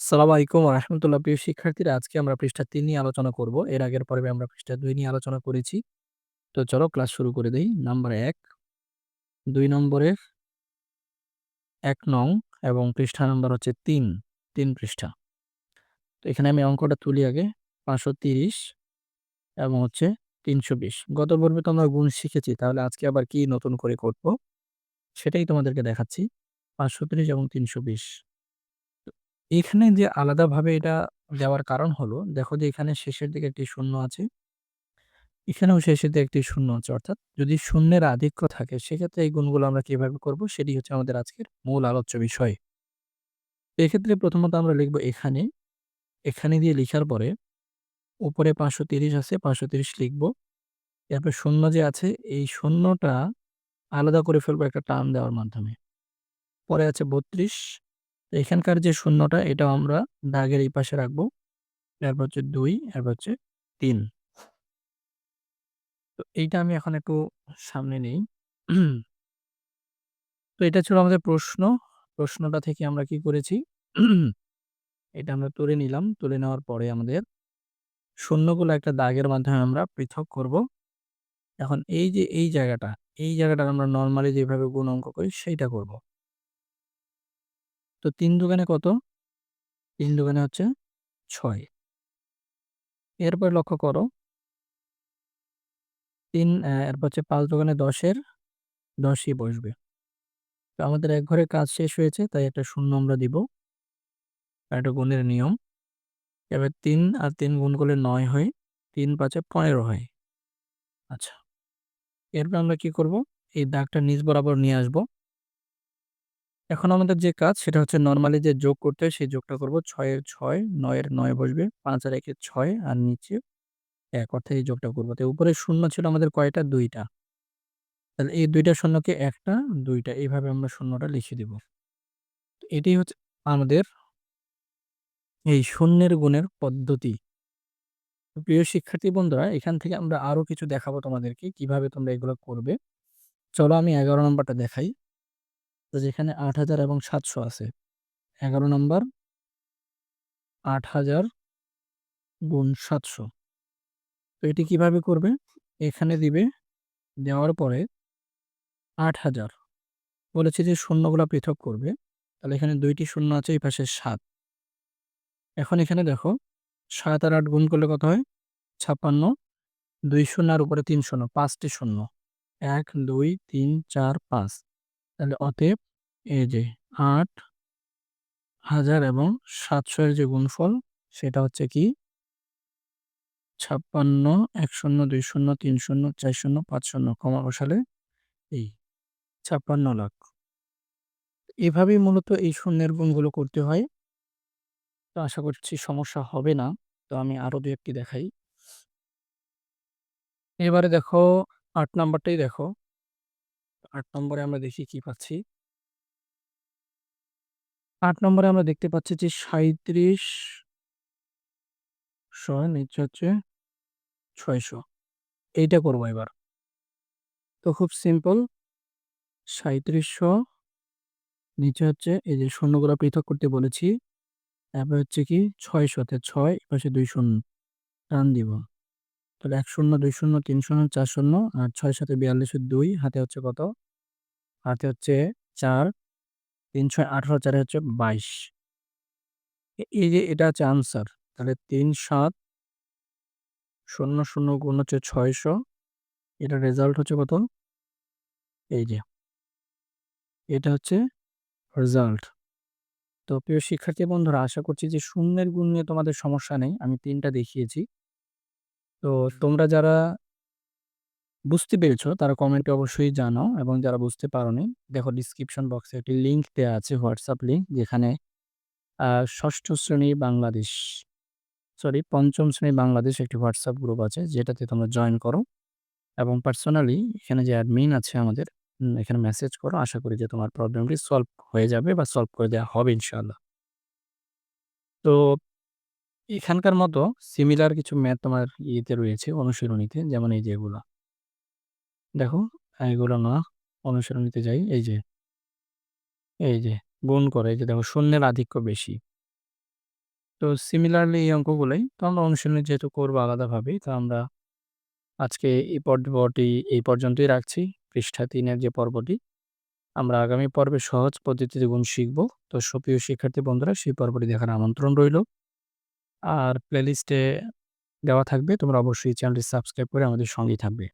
আসসালামু আলাইকুম রাহমাতুল্লাহ। প্রিয় শিক্ষার্থীরা আজকে আমরা পৃষ্ঠা তিন নিয়ে আলোচনা করব। এর আগের পর্বে আমরা পৃষ্ঠা দুই নিয়ে আলোচনা করেছি। তো চলো ক্লাস শুরু করে দেই। নাম্বার ১, ২ নম্বরের এক নং এবং পৃষ্ঠা নাম্বার হচ্ছে ৩, ৩ পৃষ্ঠা। তো এখানে আমি অঙ্কটা তুলি আগে ৫৩০ এবং হচ্ছে ৩২০। গত পর্বে তো আমরা গুণ শিখেছি তাহলে আজকে আবার কি নতুন করে করব সেটাই তোমাদেরকে দেখাচ্ছি। ৫৩০ এবং ৩২০। এখানে যে আলাদাভাবে এটা দেওয়ার কারণ হলো, দেখো যে এখানে শেষের দিকে একটি শূন্য আছে। এখানেও শেষের দিকে একটি শূন্য আছে। অর্থাৎ যদি শূন্যের আধিক্য থাকে সেক্ষেত্রে এই গুণগুলো আমরা কীভাবে করব সেটি হচ্ছে আমাদের আজকের মূল আলোচ্য বিষয়। এক্ষেত্রে প্রথমত আমরা লিখব এখানে, এখানে দিয়ে লিখার পরে উপরে ৫৩০ আছে ৫৩০ লিখব। এরপর শূন্য যে আছে এই শূন্যটা আলাদা করে ফেলব একটা টান দেওয়ার মাধ্যমে। পরে আছে ৩২ এখানকার যে শূন্যটা এটাও আমরা দাগের এই পাশে রাখব। এরপর হচ্ছে দুই এরপর হচ্ছে তিন তো এইটা আমি এখন একটু সামনে নেই। তো এটা ছিল আমাদের প্রশ্ন। প্রশ্নটা থেকে আমরা কি করেছি? এটা আমরা তুলে নিলাম। তুলে নেওয়ার পরে আমাদের শূন্যগুলো একটা দাগের মাধ্যমে আমরা পৃথক করব। এখন এই যে এই জায়গাটা, এই জায়গাটা আমরা নরমালি যেভাবে গুণ অঙ্ক করি সেইটা করব। তো ৩ দুগুণে কত? ৩ দুগুণে হচ্ছে ছয় এরপর লক্ষ্য করো ৩ অ্যা এরপর হচ্ছে ৫ দুগুণে ১০ এর ১০ ই বসবে। তো আমাদের এক ঘরে কাজ শেষ হয়েছে, তাই একটা শূন্য আমরা দিব। একটা গুণের নিয়ম। এবার তিন আর তিন গুণ করলে নয় হয়। ৩ ৫ এ ১৫ হয়। আচ্ছা। এরপর আমরা কি করব? এই দাগটা নিজ বরাবর নিয়ে আসব। এখন আমাদের যে কাজ সেটা হচ্ছে নর্মালি যে যোগ করতে হয় সেই যোগটা করব। ৬ এর ৬, ৯ এর ৯ বসবে। পাঁচ আর ১ এর ৬ আর নিচে এক অর্থাৎ এই যোগটা করব তো উপরে শূন্য ছিল আমাদের কয়টা? দুইটা তাহলে এই দুইটা শূন্যকে একটা দুইটা এইভাবে আমরা শূন্যটা লিখে দিব। এটাই হচ্ছে আমাদের এই শূন্যের গুণের পদ্ধতি। প্রিয় শিক্ষার্থী বন্ধুরা এখান থেকে আমরা আরও কিছু দেখাবো তোমাদেরকে কীভাবে তোমরা এগুলো করবে। চলো আমি এগারো নম্বরটা দেখাই। তো যেখানে ৮০০০ এবং ৭০০ আছে। ১১ নাম্বার ৮০০০ গুণ ৭০০। তো এটি কীভাবে করবে? এখানে দিবে, দেওয়ার পরে ৮০০০ বলেছে যে শূন্যগুলা পৃথক করবে। তাহলে এখানে ২ টি শূন্য আছে এই পাশে ৭। এখন এখানে দেখো ৭ আর ৮ গুণ করলে কত হয়? ৫৬ ২ শূন্য আর উপরে ৩ শূন্য ৫ টি শূন্য। ১, ২, ৩, ৪, ৫ তাহলে অতএব এই যে ৮০০০ এবং ৭০০ এর যে গুণফল সেটা হচ্ছে কি? ৫৬, ১ ০, ২ ০, ৩ ০, ৪ ০, ৫ ০ কমা বসালে এই ৫৬ লাখ। এভাবেই মূলত এই শূন্যের গুণগুলো করতে হয়। তো আশা করছি সমস্যা হবে না। তো আমি আরও ২ ১ টি দেখাই। এবারে দেখো আট নাম্বারটাই দেখো। ৮ নম্বরে আমরা দেখি কি পাচ্ছি। ৮ নম্বরে আমরা দেখতে পাচ্ছি যে ৩৭ শ নিচে হচ্ছে ৬০০ এইটা করব এবার। তো খুব সিম্পল ৩৭০০ নিচে হচ্ছে এই যে শূন্যগুলো পৃথক করতে বলেছি। তারপর হচ্ছে কি ৬০০ তে ৬ এপাশে ২ শূন্য টান দিব। তাহলে এক শূন্য, দুই শূন্য, তিন শূন্য, চার শূন্য আর ৬ ৭ ৪২ এর ২ হাতে হচ্ছে কত? হাতে হচ্ছে ৪ ৩ ৬ ১৮ ৪ হচ্ছে বাইশ এই যে এটা হচ্ছে আনসার। তাহলে ৩ ৭ শূন্য শূন্য গুণ হচ্ছে ৬০০ এটার রেজাল্ট হচ্ছে কত? এই যে। এটা হচ্ছে রেজাল্ট। তো প্রিয় শিক্ষার্থী বন্ধুরা আশা করছি যে শূন্যের গুণ নিয়ে তোমাদের সমস্যা নেই। আমি তিনটা দেখিয়েছি। তো তোমরা যারা বুঝতে পেরেছ, তারা কমেন্টে অবশ্যই জানাও এবং যারা বুঝতে পারোনি, দেখো ডিসক্রিপশন বক্সে একটি লিঙ্ক দেওয়া আছে হোয়াটসঅ্যাপ লিঙ্ক যেখানে ষষ্ঠ শ্রেণি বাংলাদেশ সরি পঞ্চম শ্রেণি বাংলাদেশ একটি হোয়াটসঅ্যাপ গ্রুপ আছে, যেটাতে তোমরা জয়েন করো এবং পার্সোনালি এখানে যে অ্যাডমিন আছে আমাদের এখানে মেসেজ করো। আশা করি যে তোমার প্রবলেমটি সলভ হয়ে যাবে বা সলভ করে দেওয়া হবে ইনশাআল্লাহ। তো এখানকার মতো সিমিলার কিছু ম্যাথ তোমার ইয়েতে রয়েছে অনুশীলনীতে, যেমন এই যে এগুলা। দেখো, এগুলো না অনুশীলনীতে যাই, এই যে। এই যে, গুণ করে, এই যে দেখো, শূন্যের আধিক্য বেশি। তো সিমিলারলি এই অঙ্কগুলোই তো আমরা অনুশীলনী যেহেতু করব আলাদাভাবেই, তো আমরা আজকে এই পর্বটি, এই পর্যন্তই রাখছি পৃষ্ঠা তিনের যে পর্বটি, আমরা আগামী পর্বে সহজ পদ্ধতিতে গুণ শিখব তো সুপ্রিয় শিক্ষার্থী বন্ধুরা, সেই পর্বটি দেখার আমন্ত্রণ রইল আর প্লেলিস্টে দেওয়া থাকবে তোমরা অবশ্যই চ্যানেলটি সাবস্ক্রাইব করে আমাদের সঙ্গেই থাকবে।